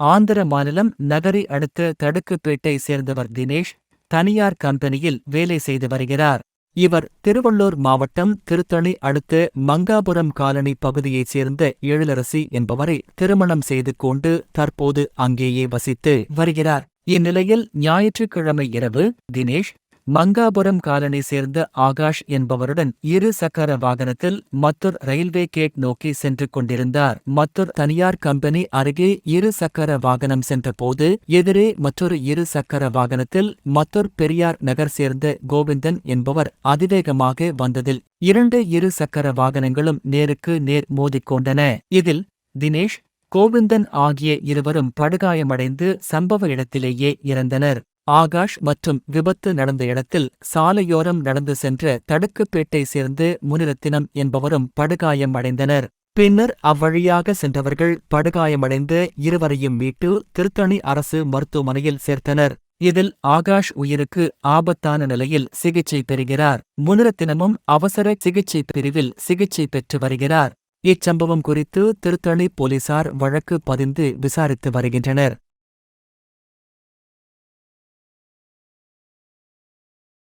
ஆந்திர மாநிலம் நகரி அடுத்த தடுக்குப்பேட்டை சேர்ந்தவர் தினேஷ் தனியார் கம்பெனியில் வேலை செய்து வருகிறார். இவர் திருவள்ளூர் மாவட்டம் திருத்தணி அடுத்த மங்காபுரம் காலனி பகுதியைச் சேர்ந்த எழிலரசி என்பவரை திருமணம் செய்து கொண்டு தற்போது அங்கேயே வசித்து வருகிறார். இந்நிலையில் ஞாயிற்றுக்கிழமை இரவு தினேஷ் மங்காபுரம் காலனை சேர்ந்த ஆகாஷ் என்பவருடன் இரு சக்கர வாகனத்தில் மத்தூர் ரயில்வே கேட் நோக்கி சென்று கொண்டிருந்தார். மத்தூர் தனியார் கம்பெனி அருகே இரு சக்கர வாகனம் சென்றபோது எதிரே மற்றொரு இரு சக்கர வாகனத்தில் மத்தூர் பெரியார் நகர் சேர்ந்த கோவிந்தன் என்பவர் அதிவேகமாக வந்ததில் இரண்டு இரு சக்கர வாகனங்களும் நேருக்கு நேர் மோதிக்கொண்டன இதில் தினேஷ் கோவிந்தன் ஆகிய இருவரும் படுகாயமடைந்து சம்பவ இடத்திலேயே இறந்தனர். ஆகாஷ் மற்றும் விபத்து நடந்த இடத்தில் சாலையோரம் நடந்து சென்ற தடுக்குப்பேட்டை சேர்ந்து முனிரத்தினம் என்பவரும் படுகாயம் அடைந்தனர் பின்னர் அவ்வழியாக சென்றவர்கள் படுகாயமடைந்து இருவரையும் மீட்டு திருத்தணி அரசு மருத்துவமனையில் சேர்த்தனர். இதில் ஆகாஷ் உயிருக்கு ஆபத்தான நிலையில் சிகிச்சை பெறுகிறார். முனிரத்தினமும் அவசர சிகிச்சை பிரிவில் சிகிச்சை பெற்று வருகிறார். இச்சம்பவம் குறித்து திருத்தணி போலீசார் வழக்கு பதிந்து விசாரித்து வருகின்றனர்.